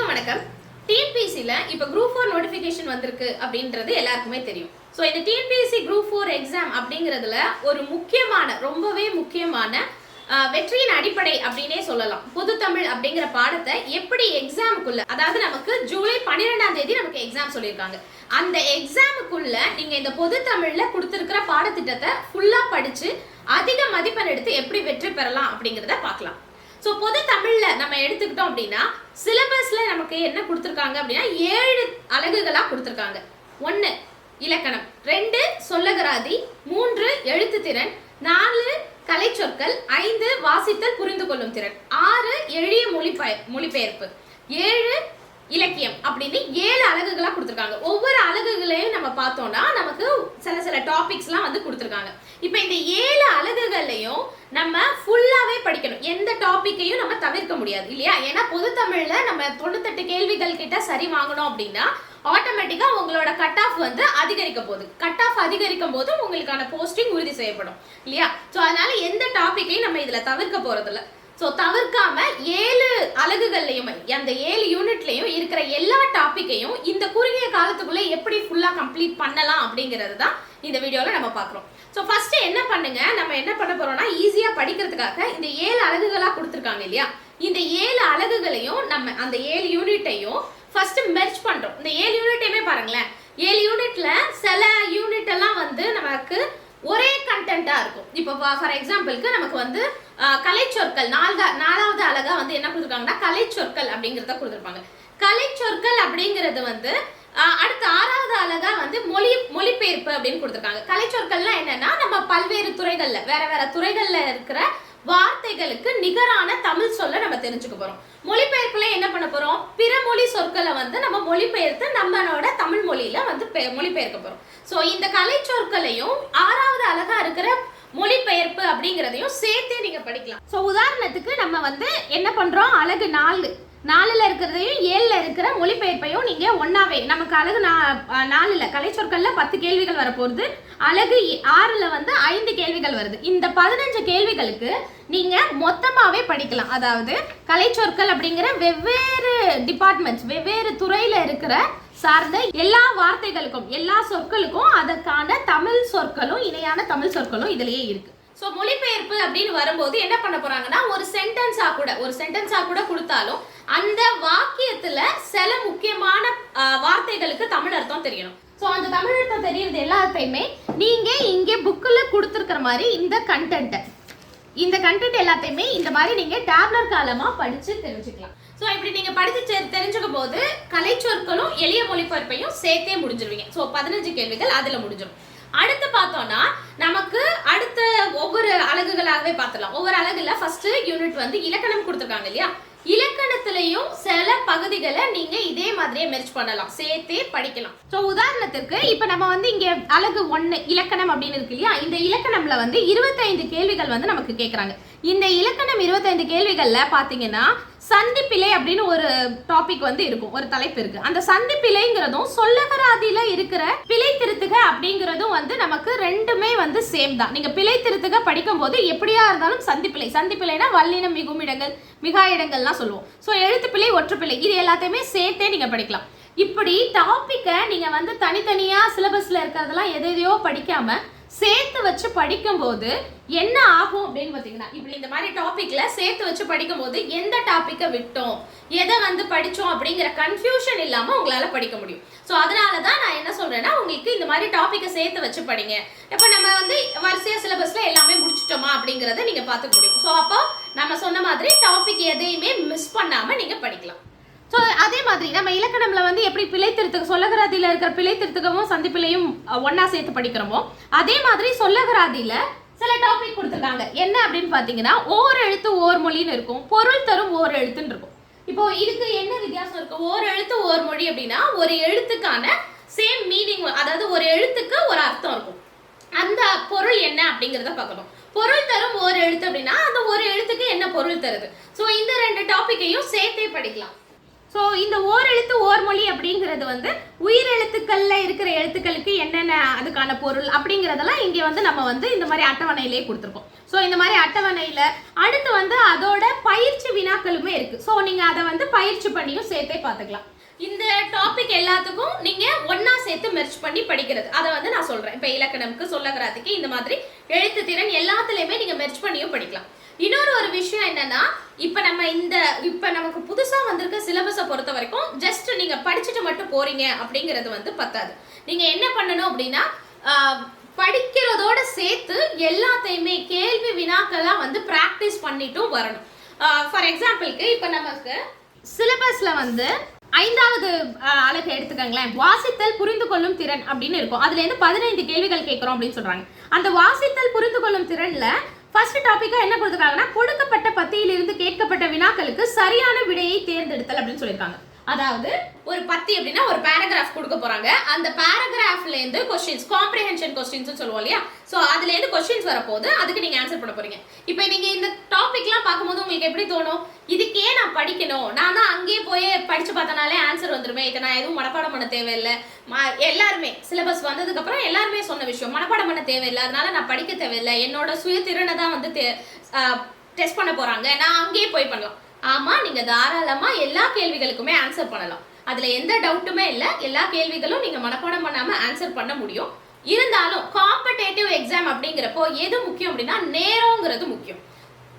எல்லாருக்கும் வணக்கம். டிஎன்பிசியில் இப்போ குரூப் ஃபோர் நோட்டிஃபிகேஷன் வந்திருக்கு அப்படின்றது எல்லாருக்குமே தெரியும். ஸோ இந்த டிஎன்பிஎஸ்சி குரூப் ஃபோர் எக்ஸாம் அப்படிங்கிறதுல ஒரு முக்கியமான ரொம்பவே முக்கியமான வெற்றியின் அடிப்படை அப்படின்னே சொல்லலாம். பொது தமிழ் அப்படிங்கிற பாடத்தை எப்படி எக்ஸாமுக்குள்ள அதாவது நமக்கு ஜூலை பன்னிரெண்டாம் தேதி நமக்கு எக்ஸாம் சொல்லியிருக்காங்க. அந்த எக்ஸாமுக்குள்ள நீங்க இந்த பொது தமிழ்ல கொடுத்துருக்கிற பாடத்திட்டத்தை ஃபுல்லா படிச்சு அதிக மதிப்பெண் எடுத்து எப்படி வெற்றி பெறலாம் அப்படிங்கிறத பார்க்கலாம். ஸோ பொது தமிழ் நம்ம எடுத்துக்கிட்டோம் அப்படின்னா சிலபஸ்ல நமக்கு என்ன கொடுத்துருக்காங்க அப்படின்னா ஏழு அலகுகளா கொடுத்துருக்காங்க. ஒன்று இலக்கணம். ரெண்டு சொல்லகராதி. மூன்று எழுத்து திறன் நாலு கலைச்சொற்கள். ஐந்து வாசித்தல் புரிந்து கொள்ளும் திறன். ஆறு எளிய மொழிபெயர் மொழிபெயர்ப்பு. ஏழு இலக்கியம் அப்படின்னு ஏழு அலகுகளா கொடுத்துருக்காங்க. ஒவ்வொரு அலகுகளையும் நம்ம பார்த்தோம்னா நமக்கு சில சில டாபிக்ஸ்லாம் வந்து கொடுத்துருக்காங்க. இப்போ இந்த ஏழு அலகுகளையும் நம்ம ஃபுல்லாக படிக்கணும். எந்த டாப்பிக்கையும் நம்ம தவிர்க்க முடியாது இல்லையா? ஏன்னா பொது தமிழ்ல நம்ம தொண்ணூத்தெட்டு கேள்விகள் கிட்ட சரி வாங்கணும் அப்படின்னா ஆட்டோமேட்டிக்கா உங்களோட கட் ஆஃப் வந்து அதிகரிக்க போகுது. கட் ஆஃப் அதிகரிக்கும் போது உங்களுக்கான போஸ்டிங் உறுதி செய்யப்படும் இல்லையா? ஸோ அதனால எந்த டாப்பிக்கையும் நம்ம இதில் தவிர்க்க போகிறதில்ல ஸோ தவிர்க்காம ஏழு அலகுகள்லையும் அந்த ஏழு யூனிட்லையும் இருக்கிற எல்லா டாப்பிக்கையும் இந்த குறுகிய காலத்துக்குள்ளே எப்படி ஃபுல்லாக கம்ப்ளீட் பண்ணலாம் அப்படிங்கிறது தான் இந்த வீடியோவில் நம்ம பார்க்குறோம். ஸோ ஃபஸ்ட்டு என்ன பண்ணுங்க? நம்ம என்ன பண்ண போகிறோம்னா ஈஸியாக படிக்கிறதுக்காக இந்த ஏழு அலகுகளாக கொடுத்துருக்காங்க இல்லையா? இந்த ஏழு அலகுகளையும் நம்ம அந்த ஏழு யூனிட்டையும் ஃபர்ஸ்ட் மெர்ச் பண்ணுறோம் இந்த ஏழு யூனிட்டையுமே பாருங்களேன். ஏழு யூனிட்ல சில யூனிட் எல்லாம் வந்து நமக்கு ஒரே கண்டென்ட்டாக இருக்கும். இப்போ ஃபார் எக்ஸாம்பிளுக்கு நமக்கு வந்து கலைச்சொற்கள் நாலு நாலாவது அழகா வந்து என்ன கொடுத்துருக்காங்கன்னா கலைச்சொற்கள் அப்படிங்கிறத கொடுத்துருப்பாங்க. கலைச்சொற்கள் அப்படிங்கிறது வந்து அடுத்த ஆறாவது அழகா வந்து மொழி மொழிபெயர்ப்பு அப்படின்னு கொடுத்துருக்காங்க. கலைச்சொற்கள்லாம் என்னன்னா நம்ம பல்வேறு துறைகள்ல வேற வேற துறைகள்ல இருக்கிற வார்த்தைகளுக்கு நிகரான தமிழ் சொல்ல நம்ம தெரிஞ்சுக்க போறோம். மொழிபெயர்ப்புல என்ன பண்ண போறோம்? பிற மொழி சொற்களை வந்து நம்ம மொழிபெயர்த்து நம்மளோட தமிழ் மொழியில வந்து பெ- மொழிபெயர்க்க போறோம். சோ இந்த கலை சொற்களையும் ஆறாவது அழகா இருக்கிற மொழிபெயர்ப்பு அப்படிங்கிறதையும் சேர்த்தே நீங்க படிக்கலாம். ஸோ உதாரணத்துக்கு நம்ம வந்து என்ன பண்றோம்? அழகு நாலு. நாலுல இருக்கிறதையும் ஏழுல இருக்கிற மொழிபெயர்ப்பையும் நீங்க ஒன்னாவே நமக்கு அழகு நா- நாலில் நாலுல கலை சொற்கள்ல பத்து கேள்விகள் வரப்போகுது. அழகு ஆறில் ஆறுல வந்து ஐந்து கேள்விகள் வருது. இந்த பதினஞ்சு கேள்விகளுக்கு நீங்க மொத்தமாவே படிக்கலாம். அதாவது கலை சொற்கள் அப்படிங்கிற வெவ்வேறு டிபார்ட்மெண்ட்ஸ் வெவ்வேறு துறையில இருக்கிற சார்ந்த எல்லா வார்த்தைகளுக்கும் எல்லா சொற்களுக்கும் அதற்கான தமிழ் சொற்களும் இணையான தமிழ் சொற்களும் இதுலயே இருக்கு. ஸோ மொழிபெயர்ப்பு அப்படின்னு வரும்போது என்ன பண்ண போறாங்கன்னா ஒரு சென்டென்ஸா கூட ஒரு சென்டென்ஸா கூட கொடுத்தாலும் அந்த வாக்கியத்துல சில முக்கியமான வார்த்தைகளுக்கு தமிழ் அர்த்தம் தெரியணும். ஸோ அந்த தமிழ் அர்த்தம் தெரியறது எல்லாத்தையுமே நீங்க இங்கே புக்கில் கொடுத்துருக்கிற மாதிரி இந்த கண்டென்ட்டை இந்த கண்டென்ட் எல்லாத்தையுமே இந்த மாதிரி நீங்க டேப்லர் காலமா படிச்சு தெரிஞ்சுக்கலாம். ஸோ இப்படி நீங்கள் படித்து தெ- தெரிஞ்சுக்கும் போது கலைச்சொற்களும் எளிய மொழிபெயர்ப்பையும் சேர்த்தே முடிஞ்சிருவீங்க. ஸோ பதினஞ்சு கேள்விகள் அதில் முடிஞ்சிடும் அடுத்து பார்த்தோம்னா நமக்கு அடுத்த ஒவ்வொரு அலகுகளாகவே பார்த்துலாம் ஒவ்வொரு அழகுல ஃபர்ஸ்ட் யூனிட் வந்து இலக்கணம் கொடுத்துருக்காங்க இல்லையா? இலக்கணத்திலையும் சில பகுதிகளை நீங்க இதே மாதிரியே மெர்ச் பண்ணலாம். சேர்த்தே படிக்கலாம். ஸோ உதாரணத்துக்கு இப்போ நம்ம வந்து இங்க அலகு ஒன்று இலக்கணம் அப்படின்னு இருக்கு இல்லையா? இந்த இலக்கணம்ல வந்து இருபத்தைந்து கேள்விகள் வந்து நமக்கு கேட்குறாங்க இந்த இலக்கணம் இருபத்தைந்து கேள்விகள்ல பாத்தீங்கன்னா சந்திப்பிழை அப்படின்னு ஒரு டாபிக் வந்து இருக்கும் ஒரு தலைப்பு இருக்கு. அந்த சந்திப்பிழைங்கிறதும் சொல்லகராதியில இருக்கிற பிழை திருத்துக அப்படிங்கிறதும் வந்து நமக்கு ரெண்டுமே வந்து சேம் தான். நீங்க பிழை திருத்துக படிக்கும் போது எப்படியா இருந்தாலும் சந்திப்பிலை சந்திப்பிலைனா வல்லினம் மிகும் இடங்கள் மிகா இடங்கள்லாம் சொல்லுவோம் ஸோ எழுத்துப்பிழை ஒற்றுப்பிழை இது எல்லாத்தையுமே சேர்த்தே நீங்க படிக்கலாம். இப்படி டாப்பிக்கை நீங்க வந்து தனித்தனியா சிலபஸ்ல இருக்கிறதெல்லாம் எதையோ படிக்காம சேர்த்து வச்சு படிக்கும்போது என்ன ஆகும் அப்படின்னு பார்த்தீங்கன்னா இப்படி இந்த மாதிரி டாப்பிக்கில் சேர்த்து வச்சு படிக்கும்போது எந்த டாப்பிக்கை விட்டோம் எதை வந்து படித்தோம் அப்படிங்கிற கன்ஃபியூஷன் இல்லாமல் உங்களால் படிக்க முடியும். ஸோ அதனால தான் நான் என்ன சொல்கிறேன்னா உங்களுக்கு இந்த மாதிரி டாப்பிக்கை சேர்த்து வச்சு படிங்க. இப்போ நம்ம வந்து வரிசையாக சிலபஸில் எல்லாமே முடிச்சிட்டோமா அப்படிங்கிறத நீங்கள் பார்த்துக்க முடியும். ஸோ அப்போ நம்ம சொன்ன மாதிரி டாபிக் எதையுமே மிஸ் பண்ணாமல் நீங்கள் படிக்கலாம். ஸோ அதே மாதிரி நம்ம இலக்கணம்ல வந்து எப்படி பிழை சொல்லகராதியில் இருக்கிற பிழைத்திருத்தகமும் சந்திப்பிலையும் ஒன்னா சேர்த்து படிக்கிறோமோ அதே மாதிரி சொல்லகராதியில சில டாபிக் கொடுத்துருக்காங்க. என்ன அப்படின்னு பார்த்தீங்கன்னா ஓர் எழுத்து ஓர் மொழின்னு இருக்கும். பொருள் தரும் ஓர் எழுத்துன்னு இருக்கும். இப்போ இதுக்கு என்ன வித்தியாசம் இருக்கு? ஓர் எழுத்து ஓர் மொழி அப்படின்னா ஒரு எழுத்துக்கான சேம் மீனிங் அதாவது ஒரு எழுத்துக்கு ஒரு அர்த்தம் இருக்கும். அந்த பொருள் என்ன அப்படிங்கிறத பார்க்கணும். பொருள் தரும் ஒரு எழுத்து அப்படின்னா அந்த ஒரு எழுத்துக்கு என்ன பொருள் தருது? ஸோ இந்த ரெண்டு டாப்பிக்கையும் சேர்த்தே படிக்கலாம். ஸோ இந்த ஓரெழுத்து ஓர்மொழி அப்படிங்கிறது வந்து உயிரெழுத்துக்கள்ல இருக்கிற எழுத்துக்களுக்கு என்னென்ன அதுக்கான பொருள் அப்படிங்கிறதெல்லாம் இங்கே வந்து நம்ம வந்து இந்த மாதிரி அட்டவணையிலே கொடுத்துருக்கோம். ஸோ இந்த மாதிரி அட்டவணையில் அடுத்து வந்து அதோட பயிற்சி வினாக்களுமே இருக்குது ஸோ நீங்கள் அதை வந்து பயிற்சி பண்ணியும் சேர்த்தே பார்த்துக்கலாம். இந்த டாபிக் எல்லாத்துக்கும் நீங்க ஒன்றா சேர்த்து மெர்ச் பண்ணி படிக்கிறது. அதை வந்து நான் சொல்றேன். இப்போ இலக்கணம்க்கு சொல்லகராத்துக்கு இந்த மாதிரி எழுத்து திறன் எல்லாத்துலயுமே நீங்க மெர்ச் பண்ணியும் படிக்கலாம். இன்னொரு ஒரு விஷயம் என்னன்னா இப்ப நம்ம இந்த இப்ப நமக்கு புதுசா வந்திருக்க சிலபஸை பொறுத்த வரைக்கும் ஜஸ்ட் நீங்க படிச்சுட்டு மட்டும் போறீங்க அப்படிங்கிறது வந்து பத்தாது. நீங்க என்ன பண்ணணும் அப்படின்னா படிக்கிறதோட சேர்த்து எல்லாத்தையுமே கேள்வி வினாக்கெல்லாம் வந்து ப்ராக்டிஸ் பண்ணிட்டும் வரணும். ஃபார் எக்ஸாம்பிளுக்கு இப்போ நமக்கு சிலபஸில் வந்து ஐந்தாவது அழகு எடுத்துக்கங்களேன். வாசித்தல் புரிந்து கொள்ளும் திறன் அப்படின்னு இருக்கும். அதுலேருந்து பதினைந்து கேள்விகள் கேட்குறோம் அப்படின்னு சொல்கிறாங்க அந்த வாசித்தல் புரிந்து கொள்ளும் திறனில் ஃபர்ஸ்ட் டாப்பிக்காக என்ன கொடுத்துருக்காங்கன்னா கொடுக்கப்பட்ட பத்தியிலிருந்து கேட்கப்பட்ட வினாக்களுக்கு சரியான விடையை தேர்ந்தெடுத்தல் அப்படின்னு சொல்லியிருக்காங்க. அதாவது ஒரு பத்தி அப்படின்னா ஒரு பேராகிராஃப் கொடுக்க போறாங்க. அந்த பேராகிராஃப்ல இருந்து கொஸ்டின்ஸ் காம்ப்ரிஹென்ஷன் கொஸ்டின்ஸ் சொல்லுவோம் இல்லையா? ஸோ அதுல இருந்து கொஸ்டின்ஸ் வரப்போகுது. அதுக்கு நீங்க ஆன்சர் பண்ண போறீங்க. இப்போ நீங்க இந்த டாபிக்லாம் பார்க்கும்போது உங்களுக்கு எப்படி தோணும்? இதுக்கே நான் படிக்கணும். நான் தான் அங்கேயே போய் படிச்சு பார்த்தனாலே ஆன்சர் வந்துருமே. இதை நான் எதுவும் மனப்பாடம் பண்ண தேவையில்லை. எல்லாருமே சிலபஸ் வந்ததுக்கு அப்புறம் எல்லாருமே சொன்ன விஷயம் மனப்பாடம் பண்ண தேவையில்லை. அதனால நான் படிக்க தேவையில்லை. என்னோட சுயதிறனை தான் வந்து டெஸ்ட் பண்ண போறாங்க. நான் அங்கேயே போய் பண்ணலாம். ஆமா நீங்க தாராளமா எல்லா கேள்விகளுக்குமே ஆன்சர் பண்ணலாம். அதுல எந்த டவுட்டுமே இல்ல. எல்லா கேள்விகளும் நீங்க மனப்பாடம் பண்ணாம ஆன்சர் பண்ண முடியும். இருந்தாலும் காம்படேட்டிவ் எக்ஸாம் அப்படிங்கிறப்போ எது முக்கியம் அப்படின்னா நேரங்கிறது முக்கியம்.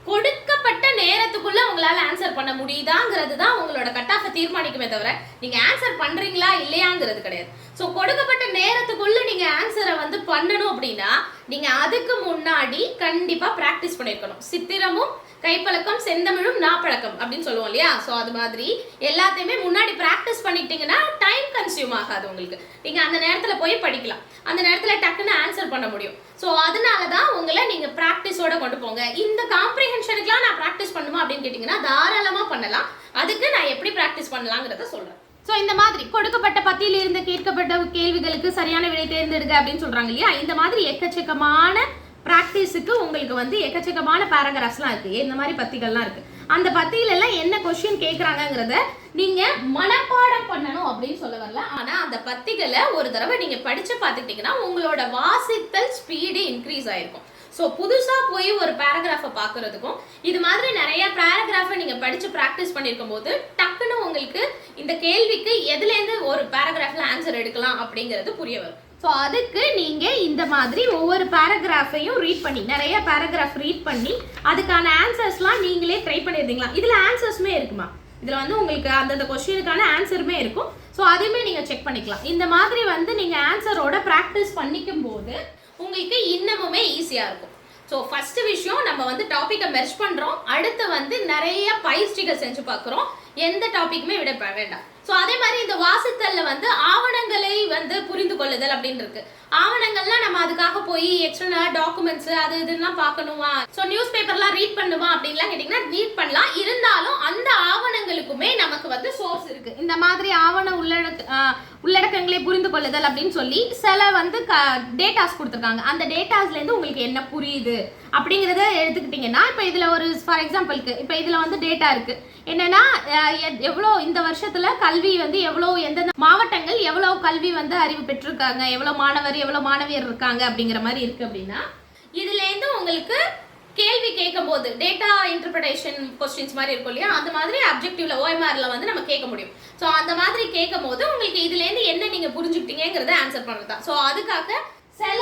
கொடுக்கப்பட்ட நேரத்துக்குள்ள உங்களால ஆன்சர் பண்ண முடியுதாங்கிறது தான் உங்களோட கட் ஆஃபை தீர்மானிக்குமே தவிர நீங்க ஆன்சர் பண்றீங்களா இல்லையாங்கிறது கிடையாது. ஸோ கொடுக்கப்பட்ட நேரத்துக்குள்ள நீங்க ஆன்சரை வந்து பண்ணணும் அப்படின்னா நீங்க அதுக்கு முன்னாடி கண்டிப்பா பிராக்டிஸ் பண்ணிருக்கணும். சித்திரமும் கைப்பழக்கம் செந்தமிழும் நாப்பழக்கம் அப்படின்னு சொல்லுவோம் இல்லையா? ஸோ அது மாதிரி எல்லாத்தையுமே முன்னாடி ப்ராக்டிஸ் பண்ணிட்டீங்கன்னா டைம் கன்சியூம் ஆகாது உங்களுக்கு. நீங்கள் அந்த நேரத்தில் போய் படிக்கலாம். அந்த நேரத்தில் டக்குன்னு ஆன்சர் பண்ண முடியும். ஸோ அதனால தான் உங்களை நீங்கள் ப்ராக்டிஸோட கொண்டு போங்க. இந்த காம்ப்ரிஹென்ஷனுக்குலாம் நான் ப்ராக்டிஸ் பண்ணுமா அப்படின்னு கேட்டிங்கன்னா தாராளமாக பண்ணலாம். அதுக்கு நான் எப்படி ப்ராக்டிஸ் பண்ணலாங்கிறத சொல்கிறேன் ஸோ இந்த மாதிரி கொடுக்கப்பட்ட பத்தியில் இருந்து கேட்கப்பட்ட கேள்விகளுக்கு சரியான விடை தேர்ந்தெடுக்க அப்படின்னு சொல்கிறாங்க இல்லையா? இந்த மாதிரி எக்கச்சக்கமான ப்ராக்டிஸுக்கு உங்களுக்கு வந்து எக்கச்சக்கமான பேராகிராஃப்ஸ்லாம் இருக்குது இந்த மாதிரி பத்திகள்லாம் இருக்குது அந்த பத்தியிலெல்லாம் என்ன கொஸ்டின் கேட்குறாங்கங்கிறத நீங்கள் மனப்பாடம் பண்ணணும் அப்படின்னு சொல்ல வரல. ஆனால் அந்த பத்திகளை ஒரு தடவை நீங்கள் படித்து பார்த்துக்கிட்டிங்கன்னா உங்களோட வாசித்தல் ஸ்பீடு இன்க்ரீஸ் ஆகிருக்கும் ஸோ புதுசா போய் ஒரு பேராகிராஃபை பார்க்கறதுக்கும் இது மாதிரி நிறைய பேராகிராஃபை நீங்கள் படித்து ப்ராக்டிஸ் பண்ணியிருக்கும் போது டக்குன்னு உங்களுக்கு இந்த கேள்விக்கு எதுலேருந்து ஒரு பேராகிராஃபில் ஆன்சர் எடுக்கலாம் அப்படிங்கிறது புரிய வரும். ஸோ அதுக்கு நீங்கள் இந்த மாதிரி ஒவ்வொரு பேராகிராஃபையும் ரீட் பண்ணி நிறைய பேராகிராஃப் ரீட் பண்ணி அதுக்கான ஆன்சர்ஸ்லாம் நீங்களே ட்ரை பண்ணியிருந்தீங்களா இதில் ஆன்சர்ஸுமே இருக்குமா? இதில் வந்து உங்களுக்கு அந்தந்த கொஸ்டினுக்கான ஆன்சருமே இருக்கும். ஸோ அதையுமே நீங்கள் செக் பண்ணிக்கலாம். இந்த மாதிரி வந்து நீங்கள் ஆன்சரோட ப்ராக்டிஸ் பண்ணிக்கும் போது உங்களுக்கு இன்னமுமே ஈஸியாக இருக்கும். ஸோ ஃபர்ஸ்ட் விஷயம் நம்ம வந்து டாப்பிக்கை மெர்ச் பண்ணுறோம் அடுத்து வந்து நிறைய பயிற்சிகள் செஞ்சு பார்க்குறோம். எந்த டாப்பிக்குமே விட வேண்டாம். ஸோ அதே மாதிரி இந்த வாசித்தல்ல வந்து ஆவணங்களை வந்து புரிந்து கொள்ளுதல் அப்படின்னு இருக்கு ஆவணங்கள்லாம் நம்ம அதுக்காக போய் எக்ஸ்டர்னல் டாக்குமெண்ட்ஸ் அது இதெல்லாம் பார்க்கணுமா? ஸோ நியூஸ் பேப்பர்லாம் ரீட் பண்ணுமா அப்படின்லாம் கேட்டிங்கன்னா ரீட் பண்ணலாம். இருந்தாலும் அந்த ஆவணங்களுக்குமே நமக்கு வந்து சோர்ஸ் இருக்கு. இந்த மாதிரி ஆவண உள்ளடக்க உள்ளடக்கங்களே உள்ளடக்கங்களை புரிந்து கொள்ளுதல் அப்படின்னு சொல்லி சில வந்து டேட்டாஸ் கொடுத்துருக்காங்க. அந்த டேட்டாஸ்லேருந்து உங்களுக்கு என்ன புரியுது அப்படிங்கிறத எடுத்துக்கிட்டிங்கன்னா இப்போ இதில் ஒரு ஃபார் எக்ஸாம்பிளுக்கு இப்போ இதில் வந்து டேட்டா இருக்கு. என்னன்னா எவ்வளோ இந்த வருஷத்தில் கல்வி வந்து எவ்வளோ எந்தெந்த மாவட்டங்கள் எவ்வளோ கல்வி வந்து அறிவு பெற்றிருக்காங்க? எவ்வளோ மாணவர் எவ்வளோ மாணவியர் இருக்காங்க அப்படிங்கிற மாதிரி இருக்குது அப்படின்னா இதுலேருந்து உங்களுக்கு கேள்வி கேட்கும் போது டேட்டா இன்டர்பிரேஷன் கொஸ்டின்ஸ் மாதிரி இருக்கும் இல்லையா? அந்த மாதிரி அப்ஜெக்டிவ்ல ஓஎம்ஆர்ல வந்து நம்ம கேட்க முடியும். ஸோ அந்த மாதிரி கேட்கும் போது உங்களுக்கு இதுல இருந்து என்ன நீங்க புரிஞ்சுக்கிட்டீங்கிறத ஆன்சர் பண்ணுறதா. ஸோ அதுக்காக சில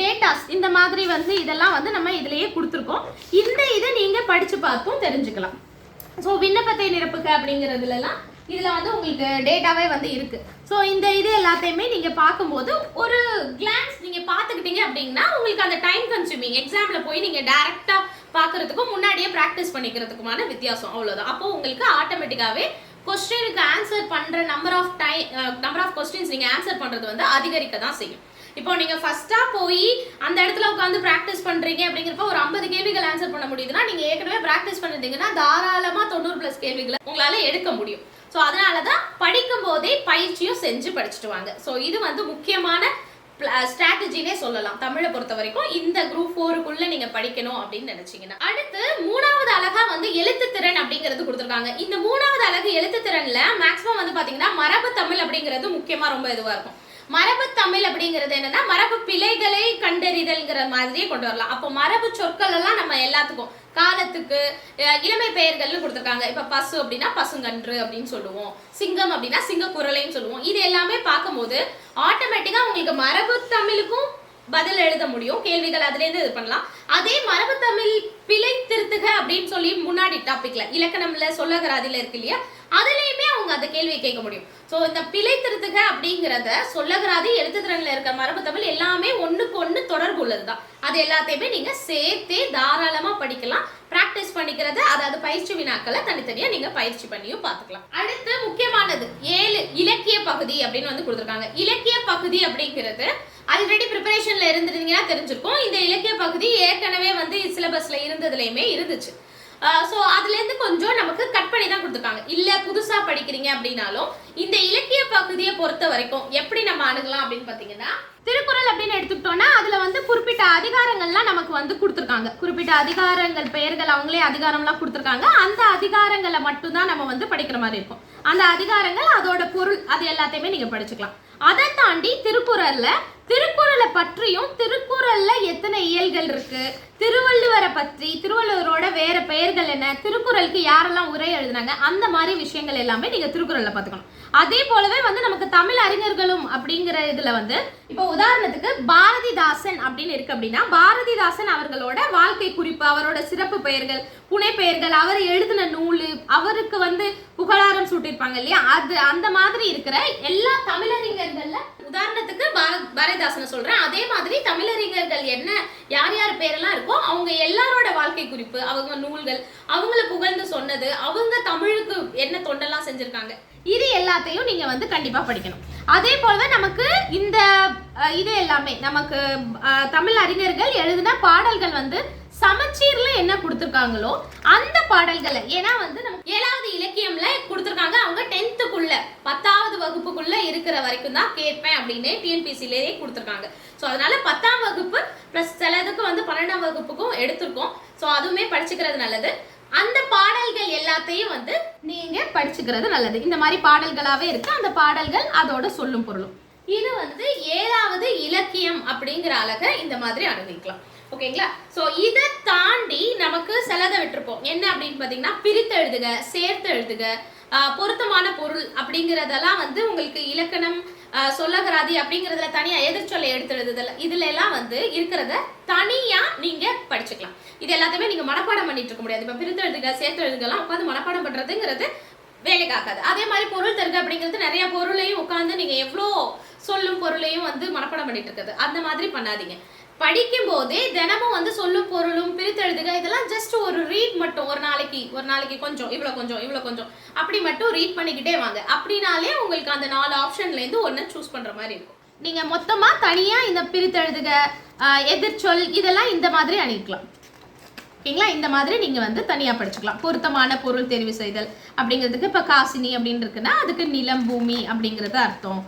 டேட்டாஸ் இந்த மாதிரி வந்து இதெல்லாம் வந்து நம்ம இதுலயே கொடுத்துருக்கோம். இந்த இதை நீங்க படிச்சு பார்த்தும் தெரிஞ்சுக்கலாம். ஸோ விண்ணப்பத்தை நிரப்புக்க அப்படிங்கிறதுலலாம் இதில் வந்து உங்களுக்கு டேட்டாவே வந்து இருக்குது ஸோ இந்த இது எல்லாத்தையுமே நீங்கள் பார்க்கும்போது ஒரு கிளான்ஸ் நீங்கள் பார்த்துக்கிட்டீங்க அப்படின்னா உங்களுக்கு அந்த டைம் கன்சூமிங் எக்ஸாமில் போய் நீங்கள் டேரெக்டாக பார்க்குறதுக்கும் முன்னாடியே ப்ராக்டிஸ் பண்ணிக்கிறதுக்குமான வித்தியாசம் அவ்வளோதான் அப்போது உங்களுக்கு ஆட்டோமேட்டிக்காகவே கொஸ்டினுக்கு ஆன்சர் பண்ணுற number of time number of questions நீங்கள் ஆன்சர் பண்ணுறது வந்து அதிகரிக்க தான் செய்யும். இப்போ நீங்கள் ஃபஸ்ட்டாக போய் அந்த இடத்துல உட்காந்து ப்ராக்டிஸ் பண்ணுறீங்க அப்படிங்கிறப்ப ஒரு ஐம்பது கேள்விகள் ஆன்சர் பண்ண முடியுதுன்னா நீங்கள் ஏற்கனவே ப்ராக்டிஸ் பண்ணிருந்தீங்கன்னா தாராளமாக தொண்ணூறு ப்ளஸ் கேள்விகளை உங்களால் எடுக்க முடியும். ஸோ அதனால தான் படிக்கும் போதே பயிற்சியும் செஞ்சு படிச்சுட்டு வாங்க ஸோ இது வந்து முக்கியமான ஸ்ட்ராட்டஜினே சொல்லலாம். தமிழை பொறுத்த வரைக்கும் இந்த குரூப் ஃபோருக்குள்ள நீங்க படிக்கணும் அப்படின்னு நினைச்சீங்கன்னா. அடுத்து மூணாவது அழகா வந்து எழுத்து திறன் அப்படிங்கிறது கொடுத்துருக்காங்க. இந்த மூணாவது அழகு எழுத்து திறன்ல மேக்ஸிமம் வந்து பாத்தீங்கன்னா மரபு தமிழ் அப்படிங்கிறது முக்கியமா ரொம்ப இதுவா இருக்கும். மரபு தமிழ் அப்படிங்கிறது என்னன்னா மரபு பிழைகளை கண்டறிதல்ங்கிற மாதிரியே கொண்டு வரலாம். அப்போ மரபு சொற்கள் எல்லாம் நம்ம எல்லாத்துக்கும் காலத்துக்கு இளமை பெயர்கள்னு கொடுத்துருக்காங்க. இப்போ பசு அப்படின்னா பசுங்கன்று அப்படின்னு சொல்லுவோம். சிங்கம் அப்படின்னா சிங்க குரலைன்னு சொல்லுவோம். இது எல்லாமே பார்க்கும்போது ஆட்டோமேட்டிக்காக உங்களுக்கு மரபு தமிழுக்கும் பதில் எழுத முடியும். கேள்விகள் அதுலேருந்து இது பண்ணலாம். அதே மரபு தமிழ் பிழை திருத்துக அப்படின்னு சொல்லி முன்னாடி டாபிக்ல இலக்கணம்ல சொல்லகராதில இருக்கு இல்லையா? அதுலேயும் அவங்க அந்த கேள்வியை கேட்க முடியும். ஸோ இந்த பிழை திருத்துக அப்படிங்கறத சொல்லகராதி எழுத்துத்திறன்ல இருக்கிற மரபு தமிழ் எல்லாமே ஒன்றுக்கு ஒன்று தொடர்பு உள்ளதுதான். அது எல்லாத்தையுமே நீங்க சேர்த்தே தாராளமா படிக்கலாம் பிராக்டிஸ் பண்ணிக்கிறது அதாவது பயிற்சி வினாக்களை தனித்தனியா நீங்க பயிற்சி பண்ணியும் பார்த்துக்கலாம். அடுத்து முக்கியமானது ஏழு இலக்கிய பகுதி அப்படின்னு வந்து கொடுத்துருக்காங்க. இலக்கிய பகுதி அப்படிங்கிறது ஆல்ரெடி ப்ரிப்பரேஷன்ல இருந்திருந்தீங்கன்னா தெரிஞ்சிருக்கும். இந்த இலக்கிய பகுதி ஏற்கனவே வந்து சிலபஸ்ல இருந்ததுலயுமே இருந்துச்சு. ஸோ அதுலேருந்து கொஞ்சம் நமக்கு கொடுத்துருக்காங்க. இல்லை புதுசாக படிக்கிறீங்க அப்படின்னாலும் இந்த இலக்கிய பகுதியை பொறுத்த வரைக்கும் எப்படி நம்ம அணுகலாம் அப்படின்னு பார்த்தீங்கன்னா திருக்குறள் அப்படின்னு எடுத்துக்கிட்டோம்னா அதில் வந்து குறிப்பிட்ட அதிகாரங்கள்லாம் நமக்கு வந்து கொடுத்துருக்காங்க. குறிப்பிட்ட அதிகாரங்கள் பெயர்கள் அவங்களே அதிகாரம்லாம் கொடுத்துருக்காங்க. அந்த அதிகாரங்களை மட்டும்தான் நம்ம வந்து படிக்கிற மாதிரி இருக்கும். அந்த அதிகாரங்கள் அதோட பொருள் அது எல்லாத்தையுமே நீங்கள் படிச்சுக்கலாம். அதை தாண்டி திருக்குறள்ல திருக்குறளை பற்றியும் திருக்குறள்ல எத்தனை இயல்கள் இருக்கு? திருவள்ளுவரை பற்றி திருவள்ளுவரோட வேற பெயர்கள் என்ன? திருக்குறளுக்கு யாரெல்லாம் உரை எழுதுனாங்க? அந்த மாதிரி விஷயங்கள் எல்லாமே நீங்க திருக்குறள்ல பாத்துக்கணும் அதே போலவே வந்து நமக்கு தமிழ் அறிஞர்களும் அப்படிங்கிற இதுல வந்து இப்போ உதாரணத்துக்கு பாரதிதாசன் அப்படின்னு இருக்கு அப்படின்னா பாரதிதாசன் அவர்களோட வாழ்க்கை குறிப்பு அவரோட சிறப்பு பெயர்கள் புனை பெயர்கள் அவர் எழுதின நூல் அவருக்கு வந்து புகழாரம் சூட்டியிருப்பாங்க இல்லையா? அது அந்த மாதிரி இருக்கிற எல்லா தமிழறிஞர்கள்ல உதாரணத்துக்கு பாரத் பாரதிதாசனை சொல்றேன். அதே மாதிரி தமிழறிஞர்கள் என்ன யார் யார் பேரெல்லாம் இருக்கோ அவங்க எல்லாரோட வாழ்க்கை குறிப்பு அவங்க நூல்கள் அவங்கள புகழ்ந்து சொன்னது அவங்க தமிழுக்கு என்ன தொண்டெல்லாம் செஞ்சிருக்காங்க. இது எல்லாத்தையும் நீங்க வந்து கண்டிப்பா படிக்கணும். அதே போலவே நமக்கு இந்த இது எல்லாமே நமக்கு தமிழ் அறிஞர்கள் எழுதின பாடல்கள் வந்து சமச்சீர்ல என்ன கொடுத்துருக்காங்களோ அந்த பாடல்களை ஏன்னா வந்து நமக்கு ஏழாவது இலக்கியம்ல கொடுத்துருக்காங்க. அவங்க டென்த்துக்குள்ள பத்தாவது வகுப்புக்குள்ள இருக்கிற வரைக்கும் தான் கேட்பேன் அப்படின்னு டிஎன்பிசிலேயே கொடுத்துருக்காங்க. ஸோ அதனால பத்தாம் வகுப்பு ப்ளஸ் சிலதுக்கு வந்து பன்னெண்டாம் வகுப்புக்கும் எடுத்திருக்கோம். ஸோ அதுவுமே படிச்சுக்கிறது நல்லது. அந்த பாடல்கள் எல்லாத்தையும் வந்து நீங்க படிச்சுக்கிறது நல்லது. இந்த மாதிரி பாடல்களாவே இருக்கு. அந்த பாடல்கள் அதோட சொல்லும் பொருளும். இது வந்து ஏழாவது இலக்கியம் அப்படிங்கிற அழகை இந்த மாதிரி அனுபவிக்கலாம். ஓகேங்களா? ஸோ இதை தாண்டி நமக்கு சிலதை விட்டுருப்போம். என்ன அப்படின்னு பார்த்தீங்கன்னா பிரித்து எழுதுக சேர்த்து எழுதுக பொருத்தமான பொருள் அப்படிங்கிறதெல்லாம் வந்து உங்களுக்கு இலக்கணம் சொல்லகராதி அப்படிங்கிறதுல தனியாக எதிர்ச்சொல்லை எடுத்து எழுதுதல். இதுல எல்லாம் வந்து இருக்கிறத தனியாக நீங்கள் படிச்சுக்கலாம். இது எல்லாத்தையுமே நீங்கள் மனப்பாடம் பண்ணிட்டு இருக்க முடியாது. இப்போ பிரித்து எழுதுக சேர்த்து எழுதுகலாம் உட்காந்து மனப்பாடம் பண்ணுறதுங்கிறது வேலைக்கு ஆகாது அதே மாதிரி பொருள் தருக அப்படிங்கிறது நிறைய பொருளையும் உட்காந்து நீங்கள் எவ்வளோ சொல்லும் பொருளையும் வந்து மனப்பாடம் பண்ணிட்டு இருக்குது. அந்த மாதிரி பண்ணாதீங்க. படிக்கும் போதே தினமும் வந்து சொல்லும் பொருளும் பிரித்தெழுதுக இதெல்லாம் ஜஸ்ட் ஒரு ரீட் மட்டும். ஒரு நாளைக்கு ஒரு நாளைக்கு கொஞ்சம் இவ்வளோ கொஞ்சம் இவ்வளோ கொஞ்சம். அப்படி மட்டும் ரீட் பண்ணிக்கிட்டே வாங்க. அப்படின்னாலே உங்களுக்கு அந்த நாலு ஆப்ஷன்ல இருந்து ஒன்று சூஸ் பண்ற மாதிரி இருக்கும். நீங்க மொத்தமா தனியா இந்த பிரித்தெழுதுக எதிர்ச்சொல் இதெல்லாம் இந்த மாதிரி அணிக்கலாம். ஓகேங்களா? இந்த மாதிரி நீங்க வந்து தனியா படிச்சுக்கலாம். பொருத்தமான பொருள் தெரிவு செய்தல் அப்படிங்கிறதுக்கு இப்ப காசினி அப்படின்னு இருக்குன்னா அதுக்கு நிலம் பூமி அப்படிங்கிறது அர்த்தம்.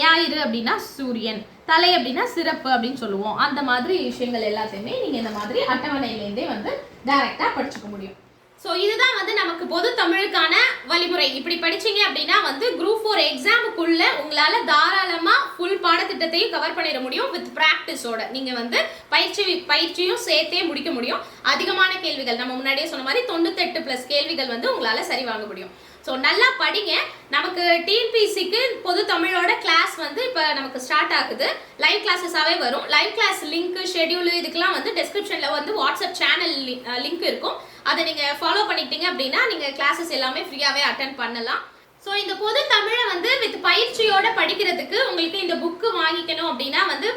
ஞாயிறு அப்படின்னா சூரியன். தலை அப்படின்னா சிறப்பு அப்படின்னு சொல்லுவோம். அந்த மாதிரி விஷயங்கள் எல்லாத்தையுமே நீங்க இந்த மாதிரி அட்டவணையிலேருந்தே வந்து டைரக்டா படிச்சுக்க முடியும். ஸோ இதுதான் வந்து நமக்கு பொது தமிழுக்கான வழிமுறை. இப்படி படிச்சீங்க அப்படின்னா வந்து குரூப் ஃபோர் எக்ஸாமுக்குள்ள உங்களால தாராளமா ஃபுல் பாடத்திட்டத்தையும் கவர் பண்ணிட முடியும் வித் ப்ராக்டிஸோட நீங்க வந்து பயிற்சி பயிற்சியும் சேர்த்தே முடிக்க முடியும். அதிகமான கேள்விகள் நம்ம முன்னாடியே சொன்ன மாதிரி தொண்ணூத்தெட்டு ப்ளஸ் கேள்விகள் வந்து உங்களால சரி வாங்க முடியும். ஸோ நல்லா படிங்க. நமக்கு டிஎன்பிசிக்கு பொது தமிழோட கிளாஸ் வந்து இப்போ நமக்கு ஸ்டார்ட் ஆகுது. லைவ் கிளாஸஸாகவே வரும். லைவ் கிளாஸ் லிங்க் ஷெடியூல் இதுக்கெல்லாம் வந்து டெஸ்கிரிப்ஷனில் வந்து வாட்ஸ்அப் சேனல் லிங்க் இருக்கும். அதை நீங்கள் ஃபாலோ பண்ணிக்கிட்டீங்க அப்படின்னா நீங்கள் கிளாஸஸ் எல்லாமே ஃப்ரீயாகவே அட்டன் பண்ணலாம். ஸோ இந்த பொது தமிழை வந்து வித் பயிற்சியோட படிக்கிறதுக்கு உங்களுக்கு இந்த புக்கு வாங்கிக்கணும் அப்படின்னா வந்து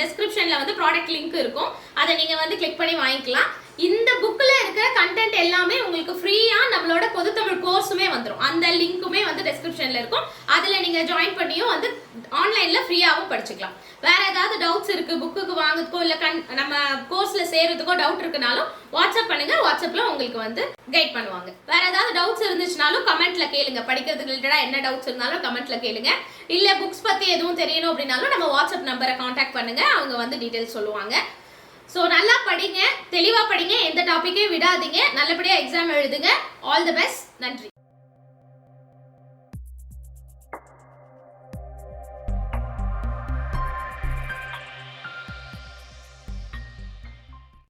டெஸ்கிரிப்ஷனில் வந்து ப்ராடக்ட் லிங்க் இருக்கும். அதை நீங்கள் வந்து கிளிக் பண்ணி வாங்கிக்கலாம். இந்த புக்கில் இருக்கிற கண்டென்ட் எல்லாமே உங்களுக்கு ஃப்ரீயாக நம்மளோட பொதுத்தமிழ் கோர்ஸுமே வந்துடும் அந்த லிங்க்குமே வந்து டிஸ்கிரிப்ஷனில் இருக்கும். அதில் நீங்கள் ஜாயின் பண்ணியும் வந்து ஆன்லைனில் ஃப்ரீயாகவும் படிச்சுக்கலாம். வேற ஏதாவது டவுட்ஸ் இருக்குது புக்குக்கு வாங்குறதுக்கோ இல்லை கண் நம்ம கோர்ஸில் சேர்றதுக்கோ டவுட் இருக்குனாலும் வாட்ஸ்அப் பண்ணுங்கள் வாட்ஸ்அப்பில் உங்களுக்கு வந்து கைட் பண்ணுவாங்க. வேற ஏதாவது டவுட்ஸ் இருந்துச்சுனாலும் கமெண்ட்ல கேளுங்க. படிக்கிறதுக்கு ரிலேட்டடாக என்ன டவுட்ஸ் இருந்தாலும் கமெண்ட்ல கேளுங்க. இல்லை புக்ஸ் பற்றி எதுவும் தெரியணும் அப்படின்னாலும் நம்ம வாட்ஸ்அப் நம்பரை காண்டாக்ட் பண்ணுங்கள் அவங்க வந்து டீட்டெயில்ஸ் சொல்லுவாங்க. ஸோ நல்லா படிங்க தெளிவாக படிங்க எந்த டாப்பிக்கையும் விடாதீங்க. நல்லபடியாக எக்ஸாம் எழுதுங்க. ஆல் தி பெஸ்ட் நன்றி.